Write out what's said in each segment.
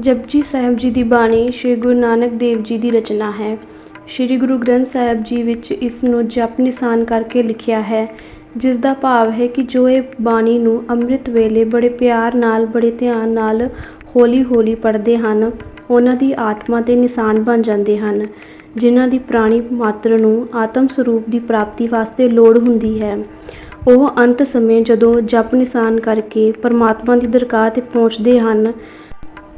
ਜਪਜੀ ਸਾਹਿਬ ਜੀ ਦੀ ਬਾਣੀ ਸ੍ਰੀ ਗੁਰੂ ਨਾਨਕ ਦੇਵ ਜੀ ਦੀ ਰਚਨਾ ਹੈ। ਸ੍ਰੀ ਗੁਰੂ ਗ੍ਰੰਥ ਸਾਹਿਬ ਜੀ ਵਿੱਚ ਇਸ ਨੂੰ ਜਪ ਨਿਸ਼ਾਨ ਕਰਕੇ ਲਿਖਿਆ ਹੈ, ਜਿਸ ਦਾ ਭਾਵ ਹੈ ਕਿ ਜੋ ਇਹ ਬਾਣੀ ਨੂੰ ਅੰਮ੍ਰਿਤ ਵੇਲੇ ਬੜੇ ਪਿਆਰ ਨਾਲ, ਬੜੇ ਧਿਆਨ ਨਾਲ ਹੌਲੀ ਹੌਲੀ ਪੜ੍ਹਦੇ ਹਨ, ਉਹਨਾਂ ਦੀ ਆਤਮਾ 'ਤੇ ਨਿਸ਼ਾਨ ਬਣ ਜਾਂਦੇ ਹਨ, ਜਿਨ੍ਹਾਂ ਦੀ ਪ੍ਰਾਣੀ ਮਾਤਰ ਨੂੰ ਆਤਮ ਸਰੂਪ ਦੀ ਪ੍ਰਾਪਤੀ ਵਾਸਤੇ ਲੋੜ ਹੁੰਦੀ ਹੈ। ਉਹ ਅੰਤ ਸਮੇਂ ਜਦੋਂ ਜਪ ਨਿਸ਼ਾਨ ਕਰਕੇ ਪਰਮਾਤਮਾ ਦੀ ਦਰਗਾਹ 'ਤੇ ਪਹੁੰਚਦੇ ਹਨ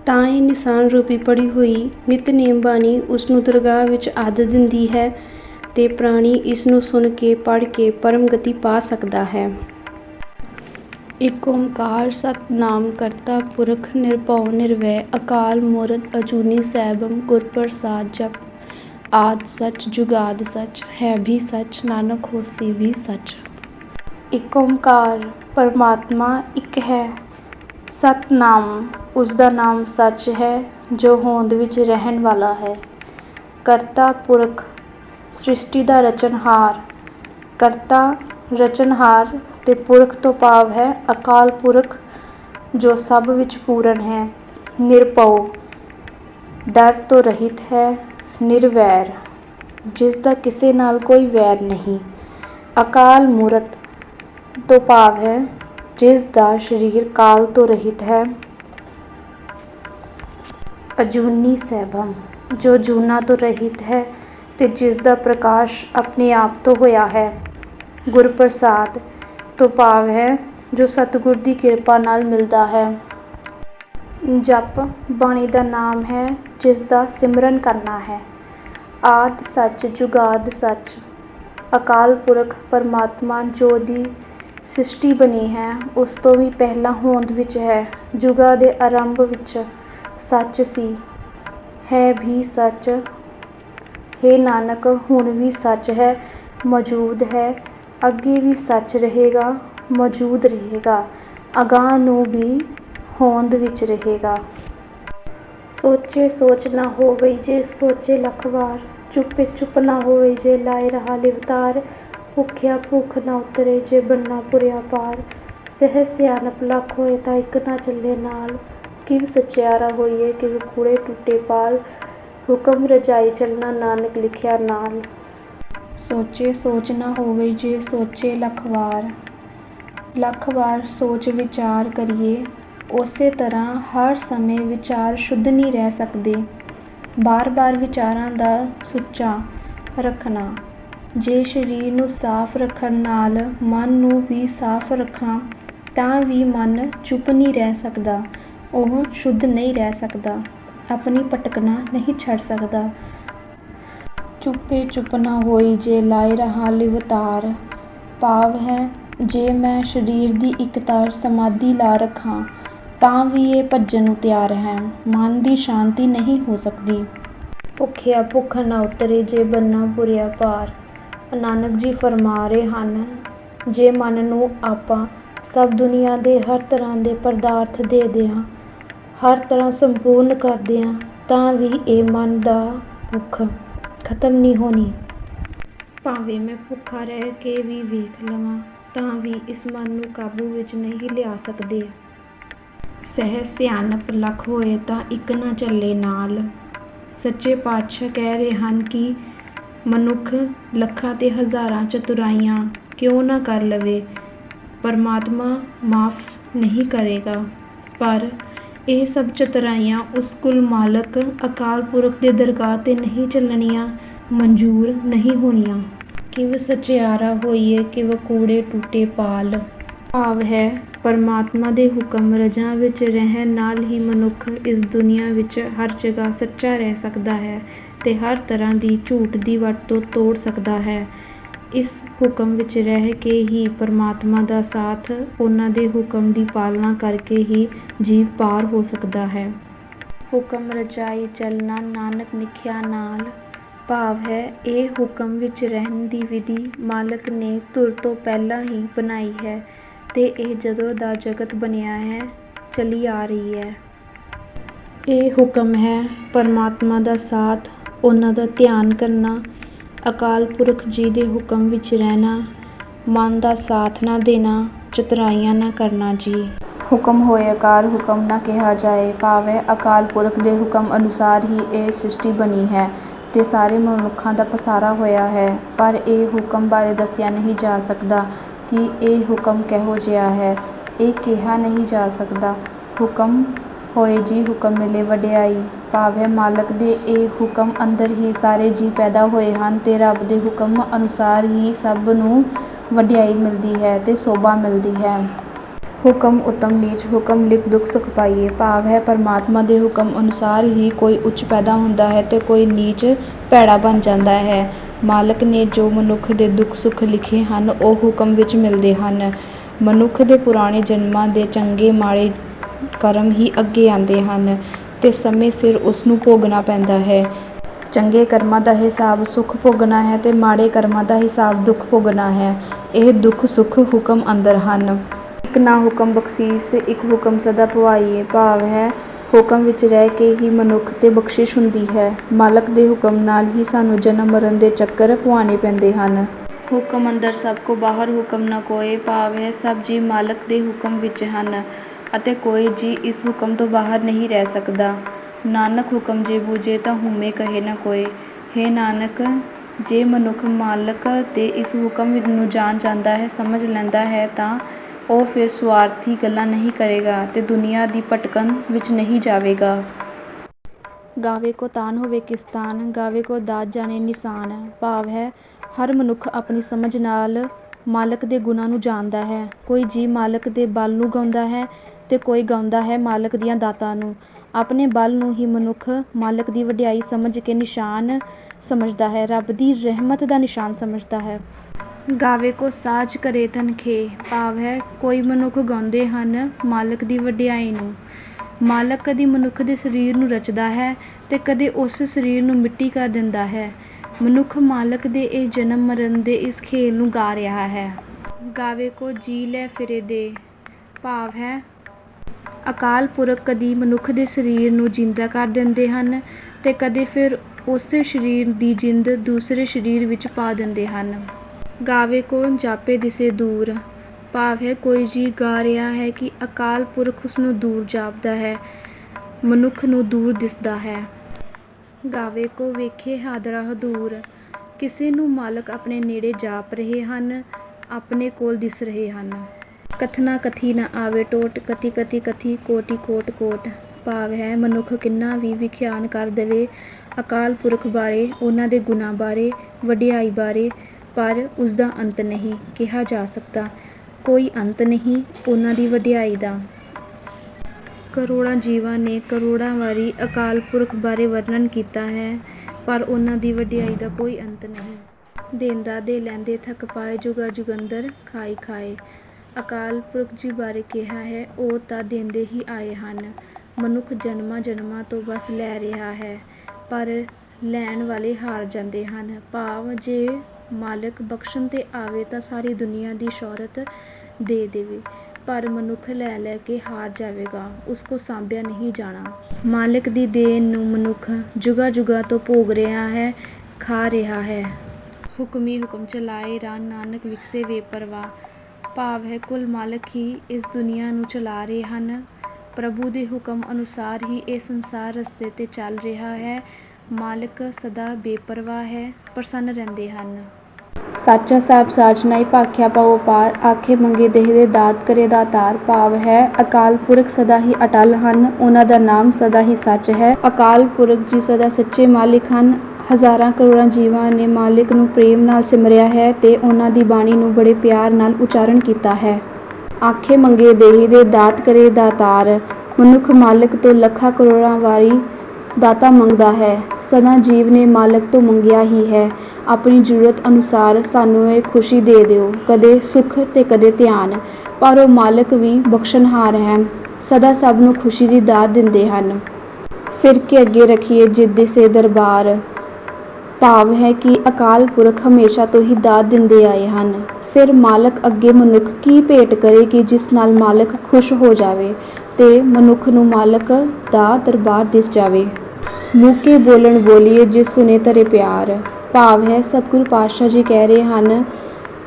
ਤਾਂ ਇਹ ਨਿਸ਼ਾਨ ਰੂਪੀ ਪੜ੍ਹੀ ਹੋਈ ਨਿਤਨੇਮ ਬਾਣੀ ਉਸ ਨੂੰ ਦਰਗਾਹ ਵਿੱਚ ਆਦਰ ਦਿੰਦੀ ਹੈ ਅਤੇ ਪ੍ਰਾਣੀ ਇਸ ਨੂੰ ਸੁਣ ਕੇ, ਪੜ੍ਹ ਕੇ ਪਰਮ ਗਤੀ ਪਾ ਸਕਦਾ ਹੈ। ਏਕ ਓੰਕਾਰ ਸਤਨਾਮ ਕਰਤਾ ਪੁਰਖ ਨਿਰਭਉ ਨਿਰਵੈ, ਅਕਾਲ ਮੂਰਤ ਅਜੂਨੀ ਸੈਭੰ ਗੁਰ ਪ੍ਰਸਾਦ ਜਪ। ਆਦ ਸੱਚ, ਜੁਗਾਦ ਸੱਚ, ਹੈ ਵੀ ਸੱਚ, ਨਾਨਕ ਹੋਸੀ ਵੀ ਸੱਚ। ਏਕ ਓੰਕਾਰ ਪਰਮਾਤਮਾ ਇੱਕ ਹੈ, ਸਤਨਾਮ ਉਸ ਦਾ ਨਾਮ ਸੱਚ ਹੈ, ਜੋ ਹੋਂਦ ਵਿੱਚ ਰਹਿਣ ਵਾਲਾ ਹੈ। ਕਰਤਾ ਪੁਰਖ, ਸ੍ਰਿਸ਼ਟੀ ਦਾ ਰਚਨਹਾਰ। ਕਰਤਾ ਰਚਨਹਾਰ ਤੇ ਪੁਰਖ ਤੋਂ ਭਾਵ ਹੈ ਅਕਾਲ ਪੁਰਖ, ਜੋ ਸਭ ਵਿੱਚ ਪੂਰਨ ਹੈ। ਨਿਰਭਉ, ਡਰ ਤੋਂ ਰਹਿਤ ਹੈ, ਨਿਰਵੈਰ, ਜਿਸ ਦਾ ਕਿਸੇ ਨਾਲ ਕੋਈ ਵੈਰ ਨਹੀਂ। ਅਕਾਲ ਮੂਰਤ ਤੋਂ ਭਾਵ ਹੈ, ਜਿਸ ਦਾ ਸਰੀਰ ਕਾਲ ਤੋਂ ਰਹਿਤ ਹੈ ਅਜੂਨੀ ਸੈਭੰ ਜੋ ਜੂਨਾਂ ਤੋਂ ਰਹਿਤ ਹੈ ਅਤੇ ਜਿਸ ਦਾ ਪ੍ਰਕਾਸ਼ ਆਪਣੇ ਆਪ ਤੋਂ ਹੋਇਆ ਹੈ। ਗੁਰਪ੍ਰਸਾਦ, ਤੋਂ ਭਾਵ ਹੈ ਜੋ ਸਤਿਗੁਰ ਦੀ ਕਿਰਪਾ ਨਾਲ ਮਿਲਦਾ ਹੈ। ਜਪ ਬਾਣੀ ਦਾ ਨਾਮ ਹੈ ਜਿਸ ਦਾ ਸਿਮਰਨ ਕਰਨਾ ਹੈ। ਆਦ ਸੱਚ, ਜੁਗਾਦ ਸੱਚ, ਅਕਾਲ ਪੁਰਖ ਪਰਮਾਤਮਾ ਜੋ ਦੀ ਸ੍ਰਿਸ਼ਟੀ ਬਣੀ ਹੈ, ਉਸ ਤੋਂ ਵੀ ਪਹਿਲਾਂ ਹੋਂਦ ਵਿੱਚ ਹੈ, ਜੁਗਾਂ ਦੇ ਆਰੰਭ ਵਿੱਚ ਸੱਚ ਸੀ, ਹੈ ਵੀ ਸੱਚ। ਹੇ ਨਾਨਕ, ਹੁਣ ਵੀ ਸੱਚ ਹੈ, ਮੌਜੂਦ ਹੈ, ਅੱਗੇ ਵੀ ਸੱਚ ਰਹੇਗਾ, ਮੌਜੂਦ ਰਹੇਗਾ, ਅਗਾਂਹ ਨੂੰ ਵੀ ਹੋਂਦ ਵਿੱਚ ਰਹੇਗਾ। ਸੋਚੇ ਸੋਚ ਨਾ ਹੋਵੇ ਜੇ, ਸੋਚੇ ਲੱਖ ਵਾਰ, ਚੁੱਪੇ ਚੁੱਪ ਨਾ ਹੋਵੇ ਜੇ, ਲਾਏ ਰਹਾ ਲਿਵਤਾਰ ਭੁੱਖਿਆ ਭੁੱਖ ਨਾ ਉਤਰੇ ਜੇ, ਬੰਨਾ ਪੁਰਿਆ ਪਾਰ। ਸਹਿ ਸਿਆਣਪ ਲੱਖ ਹੋਏ ਤਾਂ ਇੱਕ ਨਾ ਚੱਲੇ ਨਾਲ ਕਿਵ ਸਚਿਆਰਾ ਹੋਈਏ, ਕਿਵ ਕੂੜੇ ਟੁੱਟੇ ਪਾਲ, ਹੁਕਮ ਰਜਾਈ ਚੱਲਣਾ ਨਾਨਕ ਲਿਖਿਆ ਨਾਲ। ਸੋਚੇ ਸੋਚ ਨਾ ਹੋਵੇ ਜੇ, ਸੋਚੇ ਲੱਖ ਵਾਰ। ਲੱਖ ਵਾਰ ਸੋਚ ਵਿਚਾਰ ਕਰੀਏ, ਉਸੇ ਤਰ੍ਹਾਂ ਹਰ ਸਮੇਂ ਵਿਚਾਰ ਸ਼ੁੱਧ ਨਹੀਂ ਰਹਿ ਸਕਦੇ। ਬਾਰ-ਬਾਰ ਵਿਚਾਰਾਂ ਦਾ ਸੁੱਚਾ ਰੱਖਣਾ। ਜੇ ਸਰੀਰ ਨੂੰ ਸਾਫ਼ ਰੱਖਣ ਨਾਲ ਮਨ ਨੂੰ ਵੀ ਸਾਫ਼ ਰੱਖਾਂ, ਤਾਂ ਵੀ ਮਨ ਚੁੱਪ ਨਹੀਂ ਰਹਿ ਸਕਦਾ। ਉਹ ਸ਼ੁੱਧ ਨਹੀਂ ਰਹਿ ਸਕਦਾ। ਆਪਣੀ ਭਟਕਣਾ ਨਹੀਂ ਛੱਡ ਸਕਦਾ। ਚੁੱਪੇ ਚੁੱਪ ਨਾ ਹੋਈ ਜੇ ਲਾਏ ਰਹਾ ਲਿਵਤਾਰ। ਭਾਵ ਹੈ, ਜੇ ਮੈਂ ਸਰੀਰ ਦੀ ਇੱਕ ਤਾਰ ਸਮਾਧੀ ਲਾ ਰੱਖਾਂ, ਤਾਂ ਵੀ ਇਹ ਭੱਜਣ ਨੂੰ ਤਿਆਰ ਹੈ। ਮਨ ਦੀ ਸ਼ਾਂਤੀ ਨਹੀਂ ਹੋ ਸਕਦੀ। ਭੁੱਖਿਆ ਭੁੱਖ ਨਾ ਉਤਰੇ ਜੇ ਬੰਨਾ ਪੁਰਿਆ ਪਾਰ ਨਾਨਕ ਜੀ ਫਰਮਾ ਰਹੇ ਹਨ, ਜੇ ਮਨ ਨੂੰ ਆਪਾਂ ਸਭ ਦੁਨੀਆ ਦੇ ਹਰ ਤਰ੍ਹਾਂ ਦੇ ਪਦਾਰਥ ਦੇ ਦਿਆਂ ਹਰ ਤਰ੍ਹਾਂ ਸੰਪੂਰਨ ਕਰਦੇ ਹਾਂ, ਤਾਂ ਵੀ ਇਹ ਮਨ ਦਾ ਭੁੱਖ ਖਤਮ ਨਹੀਂ ਹੋਣੀ। ਭਾਵੇਂ ਮੈਂ ਭੁੱਖਾ ਰਹਿ ਕੇ ਵੀ ਵੇਖ ਲਵਾਂ, ਤਾਂ ਵੀ ਇਸ ਮਨ ਨੂੰ ਕਾਬੂ ਵਿੱਚ ਨਹੀਂ ਲਿਆ ਸਕਦੇ। ਸਹਿ ਸਿਆਣਪ ਲੱਖ ਹੋਏ ਤਾਂ ਇੱਕ ਨਾ ਚੱਲੇ ਨਾਲ। ਸੱਚੇ ਪਾਤਸ਼ਾਹ ਕਹਿ ਰਹੇ ਹਨ ਕਿ ਮਨੁੱਖ ਲੱਖਾਂ ਤੇ ਹਜ਼ਾਰਾਂ ਚਤੁਰਾਈਆਂ ਕਿਉਂ ਨਾ ਕਰ ਲਵੇ, ਪਰਮਾਤਮਾ ਮਾਫ ਨਹੀਂ ਕਰੇਗਾ। ਪਰ ਇਹ ਸਭ ਚਤਰਾਈਆਂ ਉਸ ਕੁਲ ਮਾਲਕ ਅਕਾਲ ਪੁਰਖ ਦੇ ਦਰਗਾਹ ਤੇ ਨਹੀਂ ਚੱਲਣੀਆਂ, ਮਨਜ਼ੂਰ ਨਹੀਂ ਹੋਣੀਆਂ। ਕਿਵ ਸਚਿਆਰਾ ਹੋਈਏ, ਕਿਵ ਕੂੜੇ ਟੁੱਟੇ ਪਾਲ। ਭਾਵ ਹੈ, ਪਰਮਾਤਮਾ ਦੇ ਹੁਕਮ ਰਜਾਂ ਵਿੱਚ ਰਹਿਣ ਨਾਲ ਹੀ ਮਨੁੱਖ ਇਸ ਦੁਨੀਆ ਵਿੱਚ ਹਰ ਜਗ੍ਹਾ ਸੱਚਾ ਰਹਿ ਸਕਦਾ ਹੈ ਤੇ ਹਰ ਤਰ੍ਹਾਂ ਦੀ ਝੂਠ ਦੀ ਵਰਤੋਂ ਤੋੜ ਸਕਦਾ ਹੈ। ਇਸ ਹੁਕਮ ਵਿੱਚ ਰਹਿ ਕੇ ਹੀ ਪਰਮਾਤਮਾ ਦਾ ਸਾਥ, ਉਹਨਾਂ ਦੇ ਹੁਕਮ ਦੀ ਪਾਲਣਾ ਕਰਕੇ ਹੀ ਜੀਵ ਪਾਰ ਹੋ ਸਕਦਾ ਹੈ। ਹੁਕਮ ਰਚਾਈ ਚੱਲਣਾ ਨਾਨਕ ਨਿਖਿਆ ਨਾਲ। ਭਾਵ ਹੈ, ਇਹ ਹੁਕਮ ਵਿੱਚ ਰਹਿਣ ਦੀ ਵਿਧੀ ਮਾਲਕ ਨੇ ਧੁਰ ਤੋਂ ਪਹਿਲਾਂ ਹੀ ਬਣਾਈ ਹੈ ਤੇ ਇਹ ਜਦੋਂ ਦਾ ਜਗਤ ਬਣਿਆ ਹੈ, ਚਲੀ ਆ ਰਹੀ ਹੈ। ਇਹ ਹੁਕਮ ਹੈ, ਪਰਮਾਤਮਾ ਦਾ ਸਾਥ, ਉਹਨਾਂ ਦਾ ਧਿਆਨ ਕਰਨਾ ਅਕਾਲ ਪੁਰਖ ਜੀ ਦੇ ਹੁਕਮ ਵਿੱਚ ਰਹਿਣਾ, ਮਨ ਦਾ ਸਾਥ ਨਾ ਦੇਣਾ, ਚਤਰਾਈਆਂ ਨਾ ਕਰਨਾ ਜੀ। ਹੁਕਮ ਹੋਏ ਆਕਾਰ ਹੁਕਮ ਨਾ ਕਿਹਾ ਜਾਏ, ਭਾਵੇਂ ਅਕਾਲ ਪੁਰਖ ਦੇ ਹੁਕਮ ਅਨੁਸਾਰ ਹੀ ਇਹ ਸ੍ਰਿਸ਼ਟੀ ਬਣੀ ਹੈ ਤੇ ਸਾਰੇ ਮਨੁੱਖਾਂ ਦਾ ਪਸਾਰਾ ਹੋਇਆ ਹੈ, ਪਰ ਇਹ ਹੁਕਮ ਬਾਰੇ ਦੱਸਿਆ ਨਹੀਂ ਜਾ ਸਕਦਾ ਕਿ ਇਹ ਹੁਕਮ ਕਿਹੋ ਜਿਹਾ ਹੈ। ਇਹ ਕਿਹਾ ਨਹੀਂ ਜਾ ਸਕਦਾ। ਹੁਕਮ ਹੋਏ ਜੀ ਹੁਕਮ ਮਿਲੇ ਵਡਿਆਈ, ਭਾਵ ਹੈ ਮਾਲਕ ਦੇ ਇਹ ਹੁਕਮ ਅੰਦਰ ਹੀ ਸਾਰੇ ਜੀ ਪੈਦਾ ਹੋਏ ਹਨ ਅਤੇ ਰੱਬ ਦੇ ਹੁਕਮ ਅਨੁਸਾਰ ਹੀ ਸਭ ਨੂੰ ਵਡਿਆਈ ਮਿਲਦੀ ਹੈ ਅਤੇ ਸੋਭਾ ਮਿਲਦੀ ਹੈ। ਹੁਕਮ ਉਤਮ ਨੀਚ, ਹੁਕਮ ਲਿਖ ਦੁਖ ਸੁਖ ਪਾਈਏ। ਭਾਵ ਹੈ ਪਰਮਾਤਮਾ ਦੇ ਹੁਕਮ ਅਨੁਸਾਰ ਹੀ ਕੋਈ ਉੱਚ ਪੈਦਾ ਹੁੰਦਾ ਹੈ ਅਤੇ ਕੋਈ ਨੀਚ ਭੈੜਾ ਬਣ ਜਾਂਦਾ ਹੈ। ਮਾਲਕ ਨੇ ਜੋ ਮਨੁੱਖ ਦੇ ਦੁੱਖ ਸੁੱਖ ਲਿਖੇ ਹਨ, ਉਹ ਹੁਕਮ ਵਿੱਚ ਮਿਲਦੇ ਹਨ। ਮਨੁੱਖ ਦੇ ਪੁਰਾਣੇ ਜਨਮਾਂ ਦੇ ਚੰਗੇ ਮਾੜੇ ਕਰਮ ਹੀ ਅੱਗੇ ਆਉਂਦੇ ਹਨ ਤੇ ਸਮੇਂ ਸਿਰ ਉਸ ਨੂੰ ਭੋਗਣਾ ਪੈਂਦਾ ਹੈ। ਚੰਗੇ ਕਰਮਾਂ ਦਾ ਹਿਸਾਬ ਸੁੱਖ ਭੋਗਣਾ ਹੈ ਤੇ ਮਾੜੇ ਕਰਮਾਂ ਦਾ ਹਿਸਾਬ ਦੁੱਖ ਭੋਗਣਾ ਹੈ। ਇਹ ਦੁੱਖ ਸੁੱਖ ਹੁਕਮ ਅੰਦਰ ਹਨ। ਇੱਕ ਨਾ ਹੁਕਮ ਬਖਸ਼ੀਸ, ਇੱਕ ਹੁਕਮ ਸਦਾ ਭਵਾਈਏ ਭਾਵ ਹੈ, ਹੁਕਮ ਵਿੱਚ ਰਹਿ ਕੇ ਹੀ ਮਨੁੱਖ ਤੇ ਬਖਸ਼ਿਸ਼ ਹੁੰਦੀ ਹੈ। ਮਾਲਕ ਦੇ ਹੁਕਮ ਨਾਲ ਹੀ ਸਾਨੂੰ ਜਨਮ ਮਰਨ ਦੇ ਚੱਕਰ ਪੁਆਣੇ ਪੈਂਦੇ ਹਨ। ਹੁਕਮ ਅੰਦਰ ਸਭ ਕੋ ਬਾਹਰ ਹੁਕਮ ਨਾ ਕੋਏ। ਭਾਵ ਹੈ, ਸਭ ਜੀ ਮਾਲਕ ਦੇ ਹੁਕਮ ਵਿੱਚ ਹਨ। ਅਤੇ ਕੋਈ ਜੀ ਇਸ ਹੁਕਮ ਤੋਂ ਬਾਹਰ ਨਹੀਂ ਰਹਿ ਸਕਦਾ। ਨਾਨਕ ਹੁਕਮ ਜੇ ਬੂਝੇ ਤਾਂ ਹਉਮੈ ਕਹੇ ਨਾ ਕੋਏ। ਹੈ ਨਾਨਕ, ਜੇ ਮਨੁੱਖ ਮਾਲਕ ਦੇ ਇਸ ਹੁਕਮ ਨੂੰ ਜਾਣ ਜਾਂਦਾ ਹੈ, ਸਮਝ ਲੈਂਦਾ ਹੈ, ਤਾਂ ਉਹ ਫਿਰ ਸਵਾਰਥੀ ਗੱਲਾਂ ਨਹੀਂ ਕਰੇਗਾ ਤੇ ਦੁਨੀਆ ਦੀ ਭਟਕਣ ਵਿੱਚ ਨਹੀਂ ਜਾਵੇਗਾ। ਗਾਵੇ ਕੋ ਤਾਨ ਹੋਵੇ ਕਿਸਤਾਨ, ਗਾਵੇ ਕੋ ਦਾਤ ਜਾਣੇ ਨਿਸ਼ਾਨ। ਭਾਵ ਹੈ, ਹਰ ਮਨੁੱਖ ਆਪਣੀ ਸਮਝ ਨਾਲ ਮਾਲਕ ਦੇ ਗੁਣਾਂ ਨੂੰ ਜਾਣਦਾ ਹੈ। ਕੋਈ ਜੀ ਮਾਲਕ ਦੇ ਬਲ ਨੂੰ ਗਾਉਂਦਾ ਹੈ ਤੇ ਕੋਈ ਗਾਉਂਦਾ ਹੈ ਮਾਲਕ ਦੀਆਂ ਦਾਤਾਂ ਨੂੰ। ਆਪਣੇ ਬਲ ਨੂੰ ਹੀ ਮਨੁੱਖ ਮਾਲਕ ਦੀ ਵਡਿਆਈ ਸਮਝ ਕੇ ਨਿਸ਼ਾਨ ਸਮਝਦਾ ਹੈ, ਰੱਬ ਦੀ ਰਹਿਮਤ ਦਾ ਨਿਸ਼ਾਨ ਸਮਝਦਾ ਹੈ। ਗਾਵੇ ਕੋ ਸਾਜ ਕਰੇ ਤਨਖੇ ਭਾਵ ਹੈ ਕੋਈ ਮਨੁੱਖ ਗਾਉਂਦੇ ਹਨ ਮਾਲਕ ਦੀ ਵਡਿਆਈ ਨੂੰ। ਮਾਲਕ ਕਦੀ ਮਨੁੱਖ ਦੇ ਸਰੀਰ ਨੂੰ ਰਚਦਾ ਹੈ ਤੇ ਕਦੇ ਉਸ ਸਰੀਰ ਨੂੰ ਮਿੱਟੀ ਕਰ ਦਿੰਦਾ ਹੈ। ਮਨੁੱਖ ਮਾਲਕ ਦੇ ਇਹ ਜਨਮ ਮਰਨ ਦੇ ਇਸ ਖੇਲ ਨੂੰ ਗਾ ਰਿਹਾ ਹੈ। ਗਾਵੇ ਕੋ ਜੀ ਲੈ ਫਿਰੇ ਦੇ, ਭਾਵ ਹੈ ਅਕਾਲ ਪੁਰਖ ਕਦੀ ਮਨੁੱਖ ਦੇ ਸਰੀਰ ਨੂੰ ਜਿੰਦਾ ਕਰ ਦਿੰਦੇ ਹਨ ਅਤੇ ਕਦੇ ਫਿਰ ਉਸੇ ਸਰੀਰ ਦੀ ਜਿੰਦ ਦੂਸਰੇ ਸਰੀਰ ਵਿੱਚ ਪਾ ਦਿੰਦੇ ਹਨ। ਗਾਵੇ ਕੋ ਜਾਪੇ ਦਿਸੇ ਦੂਰ, ਭਾਵ ਹੈ ਕੋਈ ਜੀਅ ਗਾ ਰਿਹਾ ਹੈ ਕਿ ਅਕਾਲ ਪੁਰਖ ਉਸ ਨੂੰ ਦੂਰ ਜਾਪਦਾ ਹੈ, ਮਨੁੱਖ ਨੂੰ ਦੂਰ ਦਿਸਦਾ ਹੈ। ਗਾਵੇ ਕੋ ਵੇਖੇ ਹਾਦਰਾ ਹਦੂਰ, ਕਿਸੇ ਨੂੰ ਮਾਲਕ ਆਪਣੇ ਨੇੜੇ ਜਾਪ ਰਹੇ ਹਨ, ਆਪਣੇ ਕੋਲ ਦਿਸ ਰਹੇ ਹਨ। ਕਥਨਾ ਕਥੀ ਨਾ ਆਵੇ ਟੋਟ, ਕਥੀ ਕਥੀ ਕਥੀ ਕੋਟੀ ਕੋਟ ਕੋਟ। ਭਾਵ ਹੈ ਮਨੁੱਖ ਕਿੰਨਾ ਵੀ ਵਿਖਿਆਨ ਕਰ ਦੇਵੇ, ਅਕਾਲ ਪੁਰਖ ਬਾਰੇ, ਉਹਨਾਂ ਦੇ ਗੁਣਾਂ ਬਾਰੇ, ਵਡਿਆਈ ਬਾਰੇ, ਪਰ ਉਸ ਦਾ ਅੰਤ ਨਹੀਂ ਕਿਹਾ ਜਾ ਸਕਦਾ। ਕੋਈ ਅੰਤ ਨਹੀਂ ਉਹਨਾਂ ਦੀ ਵਡਿਆਈ ਦਾ। ਕਰੋੜਾਂ ਜੀਵਾਂ ਨੇ ਕਰੋੜਾਂ ਵਾਰੀ ਅਕਾਲ ਪੁਰਖ ਬਾਰੇ ਵਰਣਨ ਕੀਤਾ ਹੈ, ਪਰ ਉਹਨਾਂ ਦੀ ਵਡਿਆਈ ਦਾ ਕੋਈ ਅੰਤ ਨਹੀਂ। ਦੇਂਦਾ ਦੇ ਲੈਂਦੇ ਥੱਕ ਪਾਏ ਜੁਗਾ ਜੁਗੰਦਰ ਖਾਈ ਖਾਏ। ਅਕਾਲ ਪੁਰਖ ਜੀ ਬਾਰੇ ਕਿਹਾ ਹੈ, ਉਹ ਤਾਂ ਦਿੰਦੇ ਹੀ ਆਏ ਹਨ। ਮਨੁੱਖ ਜਨਮਾਂ ਜਨਮਾਂ ਤੋਂ ਬਸ ਲੈ ਰਿਹਾ ਹੈ, ਪਰ ਲੈਣ ਵਾਲੇ ਹਾਰ ਜਾਂਦੇ ਹਨ। ਭਾਵ ਜੇ ਮਾਲਕ ਬਖਸ਼ਣ ਤੇ ਆਵੇ ਤਾਂ ਸਾਰੀ ਦੁਨੀਆ ਦੀ ਸ਼ੌਹਰਤ ਦੇ ਦੇਵੇ, ਪਰ ਮਨੁੱਖ ਲੈ ਲੈ ਕੇ ਹਾਰ ਜਾਵੇਗਾ, ਉਸ ਕੋ ਸਾਂਭਿਆ ਨਹੀਂ ਜਾਣਾ। ਮਾਲਕ ਦੀ ਦੇਣ ਨੂੰ ਮਨੁੱਖ ਜੁਗਾ ਜੁਗਾ ਤੋਂ ਭੋਗ ਰਿਹਾ ਹੈ, ਖਾ ਰਿਹਾ ਹੈ। ਹੁਕਮੀ ਹੁਕਮ ਚਲਾਏ ਰਾਂ ਨਾਨਕ ਵਿਕਸੇ ਵੇ ਪਰਵਾ ਭਾਵ ਹੈ ਕੁਲ ਮਾਲਕ ਹੀ ਇਸ ਦੁਨੀਆ ਨੂੰ ਚਲਾ ਰਹੇ ਹਨ। ਪ੍ਰਭੂ ਦੇ ਹੁਕਮ ਅਨੁਸਾਰ ਹੀ ਇਹ ਸੰਸਾਰ ਰਸਤੇ ਤੇ ਚੱਲ ਰਿਹਾ ਹੈ। ਮਾਲਕ ਸਦਾ ਬੇਪਰਵਾਹ ਹੈ, ਪ੍ਰਸੰਨ ਰਹਿੰਦੇ ਹਨ। ਸਾਚਾ ਸਾਹਿਬ ਸਾਚ ਸਾਚਨਾਈ ਭਾਖਿਆ ਪਾਉ ਪਾਰ ਆਖੇ ਮੰਗੇ ਦੇਹ ਦੇ ਦਾਤ ਕਰੇ ਦਾਤਾਰ ਭਾਵ ਹੈ, ਅਕਾਲ ਪੁਰਖ ਸਦਾ ਹੀ ਅਟਲ ਹਨ, ਉਹਨਾਂ ਦਾ ਨਾਮ ਸਦਾ ਹੀ ਸੱਚ ਹੈ। ਅਕਾਲ ਪੁਰਖ ਜੀ ਸਦਾ ਸੱਚੇ ਮਾਲਿਕ ਹਨ, ਹਜ਼ਾਰਾਂ ਕਰੋੜਾਂ ਜੀਵਾਂ ਨੇ ਮਾਲਿਕ ਨੂੰ ਪ੍ਰੇਮ ਨਾਲ ਸਿਮਰਿਆ ਹੈ ਤੇ ਉਹਨਾਂ ਦੀ ਬਾਣੀ ਨੂੰ ਬੜੇ ਪਿਆਰ ਨਾਲ ਉਚਾਰਨ ਕੀਤਾ ਹੈ। ਆਖੇ ਮੰਗੇ ਦੇਹੀ ਦੇ ਦਾਤ ਕਰੇ ਦਾਤਾਰ ਮਨੁੱਖ ਮਾਲਕ ਤੋਂ ਲੱਖਾਂ ਕਰੋੜਾਂ ਵਾਰੀ ਦਾਤਾ ਮੰਗਦਾ ਹੈ, ਸਦਾ ਜੀਵ ਨੇ ਮਾਲਕ ਤੋਂ ਮੰਗਿਆ ਹੀ ਹੈ। ਆਪਣੀ ਜ਼ਰੂਰਤ ਅਨੁਸਾਰ ਸਾਨੂੰ ਇਹ ਖੁਸ਼ੀ ਦੇ ਦਿਓ, ਕਦੇ ਸੁੱਖ ਤੇ ਕਦੇ ਧਿਆਨ, ਪਰ ਉਹ ਮਾਲਕ ਵੀ ਬਖਸ਼ਣਹਾਰ ਹੈ, ਸਦਾ ਸਭ ਨੂੰ ਖੁਸ਼ੀ ਦੀ ਦਾਤ ਦਿੰਦੇ ਹਨ। ਫਿਰ ਕੇ ਅੱਗੇ ਰੱਖੀਏ ਜਿੱਦ ਸੇ ਦਰਬਾਰ। ਭਾਵ ਹੈ ਕਿ ਅਕਾਲ ਪੁਰਖ ਹਮੇਸ਼ਾ ਤੋਂ ਹੀ ਦਾਤ ਦਿੰਦੇ ਆਏ ਹਨ। ਫਿਰ ਮਾਲਕ ਅੱਗੇ ਮਨੁੱਖ ਕੀ ਭੇਟ ਕਰੇ ਕਿ ਜਿਸ ਨਾਲ ਮਾਲਕ ਖੁਸ਼ ਹੋ ਜਾਵੇ ਤੇ ਮਨੁੱਖ ਨੂੰ ਮਾਲਕ ਦਾ ਦਰਬਾਰ ਦਿਸ ਜਾਵੇ? ਮੂਕੇ ਬੋਲਣ ਬੋਲੀਏ ਜਿਸ ਸੁਨੇ ਤਰੇ ਪਿਆਰ। ਭਾਵ ਹੈ। ਸਤਿਗੁਰੂ ਪਾਤਸ਼ਾਹ ਜੀ ਕਹਿ ਰਹੇ ਹਨ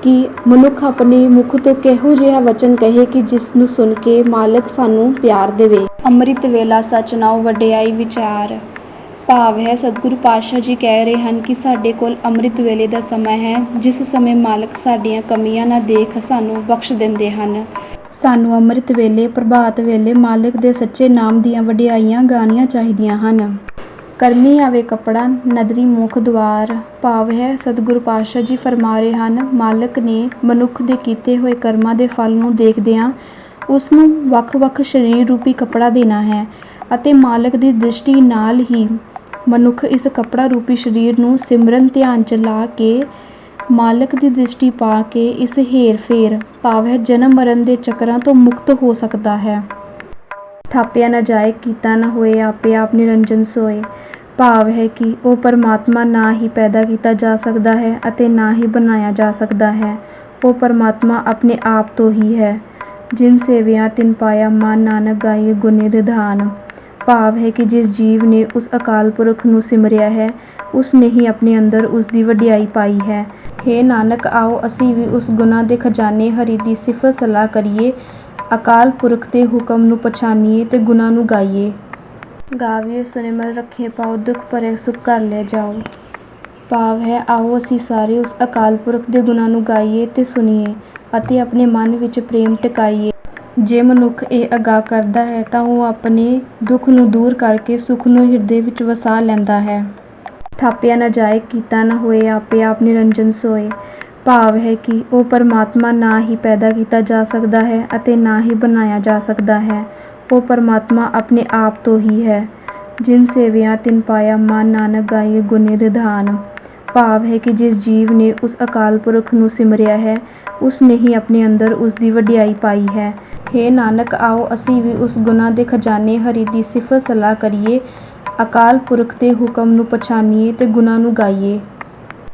ਕਿ ਮਨੁੱਖ ਆਪਣੇ ਮੁਖ ਤੋਂ ਕਿਹੋ ਜਿਹਾ ਵਚਨ ਕਹੇ ਕਿ ਜਿਸ ਨੂੰ ਸੁਣ ਕੇ ਮਾਲਕ ਸਾਨੂੰ ਪਿਆਰ ਦੇਵੇ। ਅੰਮ੍ਰਿਤ ਵੇਲਾ ਸਚ ਨਾਉ ਵਡਿਆਈ ਵਿਚਾਰ। ਭਾਵ ਹੈ, ਸਤਿਗੁਰੂ ਪਾਤਸ਼ਾਹ ਜੀ ਕਹਿ ਰਹੇ ਹਨ ਕਿ ਸਾਡੇ ਕੋਲ ਅੰਮ੍ਰਿਤ ਵੇਲੇ ਦਾ ਸਮਾਂ ਹੈ, ਜਿਸ ਸਮੇਂ ਮਾਲਕ ਸਾਡੀਆਂ ਕਮੀਆਂ ਨਾ ਦੇਖ ਸਾਨੂੰ ਬਖਸ਼ ਦਿੰਦੇ ਹਨ। ਸਾਨੂੰ ਅੰਮ੍ਰਿਤ ਵੇਲੇ, ਪ੍ਰਭਾਤ ਵੇਲੇ ਮਾਲਕ ਦੇ ਸੱਚੇ ਨਾਮ ਦੀਆਂ ਵਡਿਆਈਆਂ ਗਾਣੀਆਂ ਚਾਹੀਦੀਆਂ ਹਨ। ਕਰਮੀ ਆਵੇ ਕੱਪੜਾ, ਨਦਰੀ ਮੁਖ ਦੁਆਰ ਭਾਵ ਹੈ ਸਤਿਗੁਰੂ ਪਾਤਸ਼ਾਹ ਜੀ ਫਰਮਾ ਰਹੇ ਹਨ, ਮਾਲਕ ਨੇ ਮਨੁੱਖ ਦੇ ਕੀਤੇ ਹੋਏ ਕਰਮਾਂ ਦੇ ਫਲ ਨੂੰ ਦੇਖਦਿਆਂ ਉਸ ਨੂੰ ਵੱਖ-ਵੱਖ ਸਰੀਰ ਰੂਪੀ ਕੱਪੜਾ ਦੇਣਾ ਹੈ ਅਤੇ ਮਾਲਕ ਦੀ ਦ੍ਰਿਸ਼ਟੀ ਨਾਲ ਹੀ ਮਨੁੱਖ ਇਸ ਕੱਪੜਾ ਰੂਪੀ ਸਰੀਰ ਨੂੰ ਸਿਮਰਨ ਧਿਆਨ ਚ ਲਾ ਕੇ, ਮਾਲਕ ਦੀ ਦ੍ਰਿਸ਼ਟੀ ਪਾ ਕੇ ਇਸ ਹੇਰ-ਫੇਰ ਭਾਵ ਹੈ ਜਨਮ ਮਰਨ ਦੇ ਚੱਕਰਾਂ ਤੋਂ ਮੁਕਤ ਹੋ ਸਕਦਾ ਹੈ। ਥਾਪਿਆ ਨਾ ਜਾਏ, ਕੀਤਾ ਨਾ ਹੋਏ, ਆਪੇ ਆਪ ਨਿਰੰਜਨ ਸੋਏ। ਭਾਵ ਹੈ ਕਿ ਉਹ ਪਰਮਾਤਮਾ ਨਾ ਹੀ ਪੈਦਾ ਕੀਤਾ ਜਾ ਸਕਦਾ ਹੈ ਅਤੇ ਨਾ ਹੀ ਬਣਾਇਆ ਜਾ ਸਕਦਾ ਹੈ। ਉਹ ਪਰਮਾਤਮਾ ਆਪਣੇ ਆਪ ਤੋਂ ਹੀ ਹੈ। ਜਿਨ ਸੇਵਿਆ ਤਿਨ ਪਾਇਆ ਮਨ ਨਾਨਕ ਗਾਏ ਗੁਨੇ ਨਿਧਾਨ ਭਾਵ ਹੈ ਕਿ ਜਿਸ ਜੀਵ ਨੇ ਉਸ ਅਕਾਲ ਪੁਰਖ ਨੂੰ ਸਿਮਰਿਆ ਹੈ, ਉਸ ਨੇ ਹੀ ਆਪਣੇ ਅੰਦਰ ਉਸ ਦੀ ਵਡਿਆਈ ਪਾਈ ਹੈ। ਹੇ ਨਾਨਕ, ਆਓ ਅਸੀਂ ਵੀ ਉਸ ਗੁਨਾ ਦੇ ਖਜ਼ਾਨੇ ਹਰੀ ਦੀ ਸਿਫਤ ਸਲਾਹ ਕਰੀਏ। ਅਕਾਲ ਪੁਰਖ ਦੇ ਹੁਕਮ ਨੂੰ ਪਛਾਨੀਏ ਤੇ ਗੁਨਾ ਨੂੰ ਗਾਈਏ। ਗਾਵੀਏ ਸੁਨਿਮਰ ਰੱਖੇ ਪਾਉ ਦੁੱਖ ਭਰੇ, ਸੁਖ ਕਰ ਲੈ ਜਾਓ। ਭਾਵ ਹੈ, ਆਓ ਅਸੀਂ ਸਾਰੇ ਉਸ ਅਕਾਲ ਪੁਰਖ ਦੇ ਗੁਣਾਂ ਨੂੰ ਗਾਈਏ ਤੇ ਸੁਣੀਏ ਅਤੇ ਆਪਣੇ ਮਨ ਵਿੱਚ ਪ੍ਰੇਮ ਟਿਕਾਈਏ। ਜੇ ਮਨੁੱਖ ਇਹ ਅਗਾ ਕਰਦਾ ਹੈ, ਤਾਂ ਉਹ ਆਪਣੇ ਦੁੱਖ ਨੂੰ ਦੂਰ ਕਰਕੇ ਸੁਖ ਨੂੰ ਹਿਰਦੇ ਵਿੱਚ ਵਸਾ ਲੈਂਦਾ ਹੈ। ਥਾਪਿਆ ਨਾ ਜਾਏ, ਕੀਤਾ ਨਾ ਹੋਏ, ਆਪੇ ਆਪ ਨਿਰੰਜਨ ਸੋਏ। ਭਾਵ ਹੈ ਕਿ ਉਹ ਪਰਮਾਤਮਾ ਨਾ ਹੀ ਪੈਦਾ ਕੀਤਾ ਜਾ ਸਕਦਾ ਹੈ ਅਤੇ ਨਾ ਹੀ ਬਣਾਇਆ ਜਾ ਸਕਦਾ ਹੈ। ਉਹ ਪਰਮਾਤਮਾ ਆਪਣੇ ਆਪ ਤੋਂ ਹੀ ਹੈ। ਜਿਨ ਸੇਵਿਆ ਤਿਨ ਪਾਇਆ ਮਨ ਨਾਨਕ ਗਾਏ ਗੁਨੇ ਨਿਧਾਨ ਭਾਵ ਹੈ ਕਿ ਜਿਸ ਜੀਵ ਨੇ ਉਸ ਅਕਾਲ ਪੁਰਖ ਨੂੰ ਸਿਮਰਿਆ ਹੈ, ਉਸ ਨੇ ਹੀ ਆਪਣੇ ਅੰਦਰ ਉਸ ਦੀ ਵਡਿਆਈ ਪਾਈ ਹੈ। ਹੇ ਨਾਨਕ, ਆਓ ਅਸੀਂ ਵੀ ਉਸ ਗੁਣਾਂ ਦੇ ਖਜ਼ਾਨੇ ਹਰੀ ਦੀ ਸਿਫਤ ਸਲਾਹ ਕਰੀਏ। ਅਕਾਲ ਪੁਰਖ ਦੇ ਹੁਕਮ ਨੂੰ ਪਛਾਣੀਏ ਤੇ ਗੁਣਾਂ ਨੂੰ ਗਾਈਏ।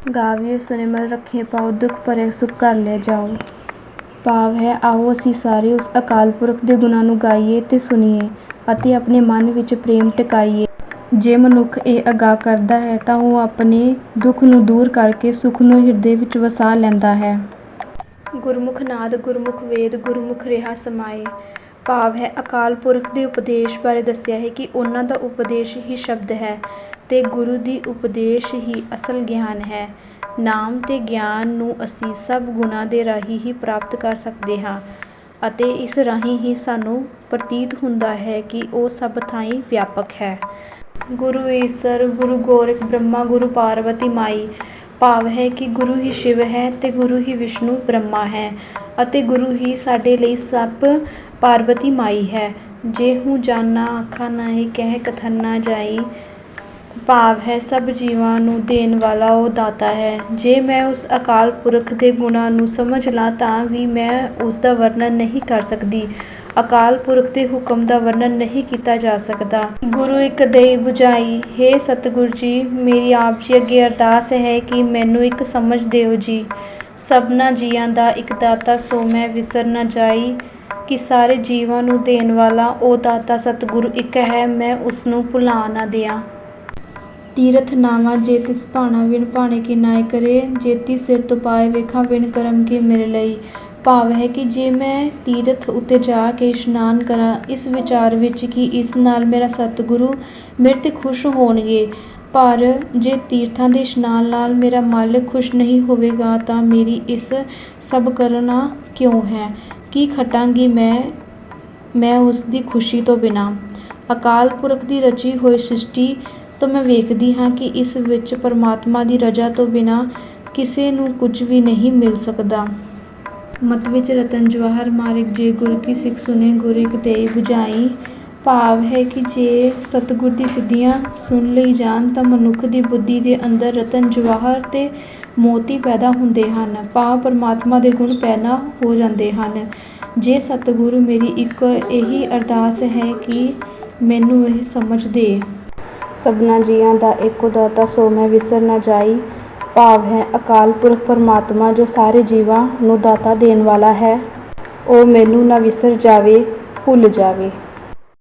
ਗਾਵੀਏ ਸੁਨਿਮਰ ਰੱਖੇ ਪਾਉ ਦੁੱਖ ਭਰੇ, ਸੁਖ ਕਰ ਲੈ ਜਾਓ। ਭਾਵ ਹੈ, ਆਓ ਅਸੀਂ ਸਾਰੇ ਉਸ ਅਕਾਲ ਪੁਰਖ ਦੇ ਗੁਣਾਂ ਨੂੰ ਗਾਈਏ ਤੇ ਸੁਣੀਏ ਅਤੇ ਆਪਣੇ ਮਨ ਵਿੱਚ ਪ੍ਰੇਮ ਟਿਕਾਈਏ। ਜੇ ਮਨੁੱਖ ਇਹ ਅਗਾਹ ਕਰਦਾ ਹੈ, ਤਾਂ ਉਹ ਆਪਣੇ ਦੁੱਖ ਨੂੰ ਦੂਰ ਕਰਕੇ ਸੁਖ ਨੂੰ ਹਿਰਦੇ ਵਿੱਚ ਵਸਾ ਲੈਂਦਾ ਹੈ। ਗੁਰਮੁਖ ਨਾਦ, ਗੁਰਮੁਖ ਵੇਦ, ਗੁਰਮੁਖ ਰਿਹਾ ਸਮਾਏ। ਭਾਵ ਹੈ, ਅਕਾਲ ਪੁਰਖ ਦੇ ਉਪਦੇਸ਼ ਬਾਰੇ ਦੱਸਿਆ ਹੈ ਕਿ ਉਹਨਾਂ ਦਾ ਉਪਦੇਸ਼ ਹੀ ਸ਼ਬਦ ਹੈ। ਤੇ ਗੁਰੂ ਦੀ ਉਪਦੇਸ਼ ਹੀ ਅਸਲ ਗਿਆਨ ਹੈ। ਨਾਮ ਅਤੇ ਗਿਆਨ ਨੂੰ ਅਸੀਂ ਸਭ ਗੁਣਾਂ ਦੇ ਰਾਹੀਂ ਹੀ ਪ੍ਰਾਪਤ ਕਰ ਸਕਦੇ ਹਾਂ ਅਤੇ ਇਸ ਰਾਹੀਂ ਹੀ ਸਾਨੂੰ ਪ੍ਰਤੀਤ ਹੁੰਦਾ ਹੈ ਕਿ ਉਹ ਸਭ ਥਾਈਂ ਵਿਆਪਕ ਹੈ। ਗੁਰੂ ਈਸਰ, ਗੁਰੂ ਗੋਰਖ, ਬ੍ਰਹਮਾ, ਗੁਰੂ ਪਾਰਵਤੀ ਮਾਈ, ਭਾਵ ਹੈ ਕਿ ਗੁਰੂ ਹੀ ਸ਼ਿਵ ਹੈ ਅਤੇ ਗੁਰੂ ਹੀ ਵਿਸ਼ਨੂੰ ਬ੍ਰਹਮਾ ਹੈ ਅਤੇ ਗੁਰੂ ਹੀ ਸਾਡੇ ਲਈ ਸਭ ਪਾਰਵਤੀ ਮਾਈ ਹੈ। ਜੇ ਹੂੰ ਜਾਣਾ ਆਖਾਂ ਨਹੀਂ ਕਹਿ ਕਥਨ ਨਾ ਜਾਈ ਭਾਵ ਹੈ, ਸਭ ਜੀਵਾਂ ਨੂੰ ਦੇਣ ਵਾਲਾ ਉਹ ਦਾਤਾ ਹੈ। ਜੇ ਮੈਂ ਉਸ ਅਕਾਲ ਪੁਰਖ ਦੇ ਗੁਣਾਂ ਨੂੰ ਸਮਝ ਲਾਂ, ਤਾਂ ਵੀ ਮੈਂ ਉਸ ਦਾ ਵਰਣਨ ਨਹੀਂ ਕਰ ਸਕਦੀ। ਅਕਾਲ ਪੁਰਖ ਦੇ ਹੁਕਮ ਦਾ ਵਰਣਨ ਨਹੀਂ ਕੀਤਾ ਜਾ ਸਕਦਾ। ਗੁਰੂ ਇੱਕ ਦੇਈ 부ਝਾਈ हे ਸਤਿਗੁਰ ਜੀ, ਮੇਰੀ ਆਪ ਜੀ ਅੱਗੇ ਅਰਦਾਸ ਹੈ ਕਿ ਮੈਨੂੰ ਇੱਕ ਸਮਝ ਦਿਓ ਜੀ। ਸਭਨਾ ਜੀਆਂ ਦਾ ਇੱਕ ਦਾਤਾ, ਸੋ ਮੈਂ ਵਿਸਰ ਨਾ ਜਾਈ ਕਿ ਸਾਰੇ ਜੀਵਾਂ ਨੂੰ ਦੇਣ ਵਾਲਾ ਉਹ ਦਾਤਾ ਸਤਿਗੁਰੂ ਇੱਕ ਹੈ, ਮੈਂ ਉਸ ਨੂੰ ਭੁਲਾ ਨਾ ਦਿਆਂ। ਤੀਰਥ ਨਾਵਾ, ਜੇ ਤਿਸ ਭਾਣਾ ਵਿਣ ਭਾਣੇ ਕੀ ਨਾਇ ਕਰੇ ਜੇਤੀ ਸਿਰ ਤੋਂ ਪਾਏ ਵੇਖਾਂ ਵਿਣ ਕਰਮ ਕੀ ਮੇਰੇ ਲਈ। ਭਾਵ ਹੈ ਕਿ ਜੇ ਮੈਂ ਤੀਰਥ ਉੱਤੇ ਜਾ ਕੇ ਇਸ਼ਨਾਨ ਕਰਾਂ, ਇਸ ਵਿਚਾਰ ਵਿੱਚ ਕਿ ਇਸ ਨਾਲ ਮੇਰਾ ਸਤਿਗੁਰੂ ਮੇਰੇ ਤੇ ਖੁਸ਼ ਹੋਣਗੇ। ਪਰ ਜੇ ਤੀਰਥਾਂ ਦੇ ਇਸ਼ਨਾਨ ਨਾਲ ਮੇਰਾ ਮਾਲਕ ਖੁਸ਼ ਨਹੀਂ ਹੋਵੇਗਾ, ਤਾਂ ਮੇਰੀ ਇਸ ਸਭ ਕਰਨਾ ਕਿਉਂ ਹੈ? ਕੀ ਖਟਾਂਗੀ ਮੈਂ ਮੈਂ ਉਸ ਦੀ ਖੁਸ਼ੀ ਤੋਂ ਬਿਨਾਂ? ਅਕਾਲ ਪੁਰਖ ਦੀ ਰਚੀ ਹੋਈ ਸ੍ਰਿਸ਼ਟੀ ਤੋਂ ਮੈਂ ਵੇਖਦੀ ਹਾਂ ਕਿ ਇਸ ਵਿੱਚ ਪਰਮਾਤਮਾ ਦੀ ਰਜ਼ਾ ਤੋਂ ਬਿਨਾਂ ਕਿਸੇ ਨੂੰ ਕੁਝ ਵੀ ਨਹੀਂ ਮਿਲ ਸਕਦਾ। ਮਤ ਵਿੱਚ ਰਤਨ ਜਵਾਹਰ ਮਾਰਗ ਜੇ ਗੁਰ ਕੀ ਸਿੱਖ ਸੁਨੇ ਗੁਰ ਇੱਕ ਦੇਈ 부ਝਾਈ ਭਾਵ ਹੈ ਕਿ ਜੇ ਸਤਿਗੁਰ ਦੀ ਸਿੱਧੀਆਂ ਸੁਣ ਲਈ ਜਾਣ ਤਾਂ ਮਨੁੱਖ ਦੀ ਬੁੱਧੀ ਦੇ ਅੰਦਰ ਰਤਨ ਜਵਾਹਰ ਤੇ ਮੋਤੀ ਪੈਦਾ ਹੁੰਦੇ ਹਨ। ਭਾਵ ਪਰਮਾਤਮਾ ਦੇ ਗੁਣ ਪੈਦਾ ਹੋ ਜਾਂਦੇ ਹਨ। ਜੇ ਸਤਿਗੁਰੂ ਮੇਰੀ ਇੱਕ ਇਹੀ ਅਰਦਾਸ ਹੈ ਕਿ ਮੈਨੂੰ ਇਹ ਸਮਝ ਦੇ। ਸਭਨਾ ਜੀਆਂ ਦਾ ਇੱਕੋ ਦਾਤਾ ਸੋ ਮੈਂ ਵਿਸਰ ਨਾ ਜਾਈ। ਭਾਵ ਹੈ ਅਕਾਲ ਪੁਰਖ ਪਰਮਾਤਮਾ ਜੋ ਸਾਰੇ ਜੀਵਾਂ ਨੂੰ ਦਾਤਾ ਦੇਣ ਵਾਲਾ ਹੈ। ਉਹ ਮੈਨੂੰ ਨਾ ਵਿਸਰ ਜਾਵੇ, ਭੁੱਲ ਜਾਵੇ।